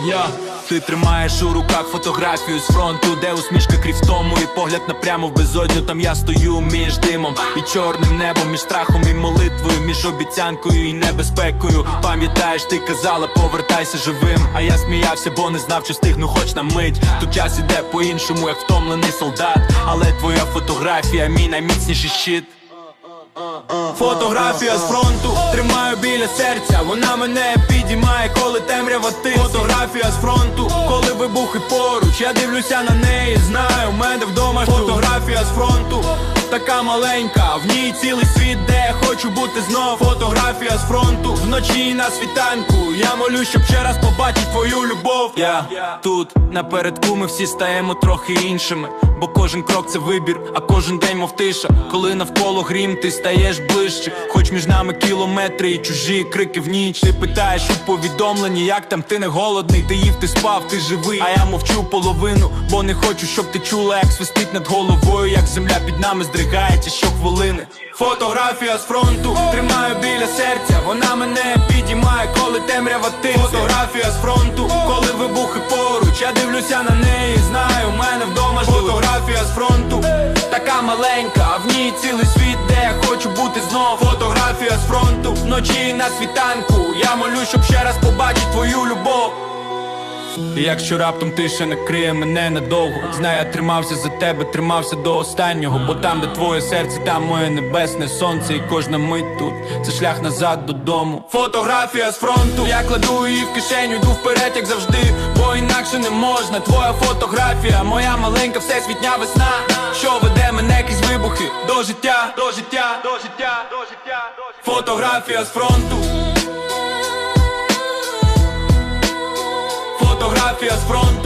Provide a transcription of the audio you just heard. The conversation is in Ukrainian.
Я ти тримаєш у руках фотографію з фронту, де усмішка крізь тому і погляд напрямо в безодню. Там я стою між димом і чорним небом, між страхом і молитвою, між обіцянкою і небезпекою. Пам'ятаєш, ти казала, повертайся живим. А я сміявся, бо не знав, що стигну хоч на мить. Тут час іде по-іншому, як втомлений солдат. Але твоя фотографія, мій найміцніший щит. Фотографія з фронту тримаю біля серця. Вона мене підіймає, коли темрява ти Фотографія з фронту, коли вибухи поруч. Я дивлюся на неї, знаю, в мене вдома фотографія з фронту. Така маленька, в ній цілий світ, де я хочу бути знов. Фотографія з фронту, вночі на світанку. Я молю, щоб ще раз побачити твою любов. Я тут напередку ми всі стаємо трохи іншими. Бо кожен крок це вибір, а кожен день мов тиша. Коли навколо грім, ти стаєш ближче. Хоч між нами кілометри і чужі крики в ніч. Ти питаєш у повідомленні, як там ти не голодний, ти їв, ти спав, ти живий. А я мовчу половину, бо не хочу, щоб ти чула, як свистить над головою, як земля під нами здригається щохвилини. Фотографія з фронту тримаю біля серця. Вона мене підіймає, коли темрява тисне Фотографія з фронту, коли вибухи поруч. Я дивлюся на неї, знаю, в мене вдома ж фотографія з фронту. Така маленька, а в ній цілий світ, де я хочу бути знов. Фотографія з фронту, вночі на світанку. Я молю, щоб ще раз побачити твою любов. І якщо раптом тиша накриє мене надовго Знай, я тримався за тебе, тримався до останнього Бо там, де твоє серце, там моє небесне сонце І кожна мить тут, це шлях назад додому. Фотографія з фронту, я кладу її в кишеню, йду вперед, як завжди, бо інакше не можна. Твоя фотографія, моя маленька всесвітня весна Що веде мене крізь вибухи до життя, до життя, до життя, до життя, до життя. Фотографія з фронту confronto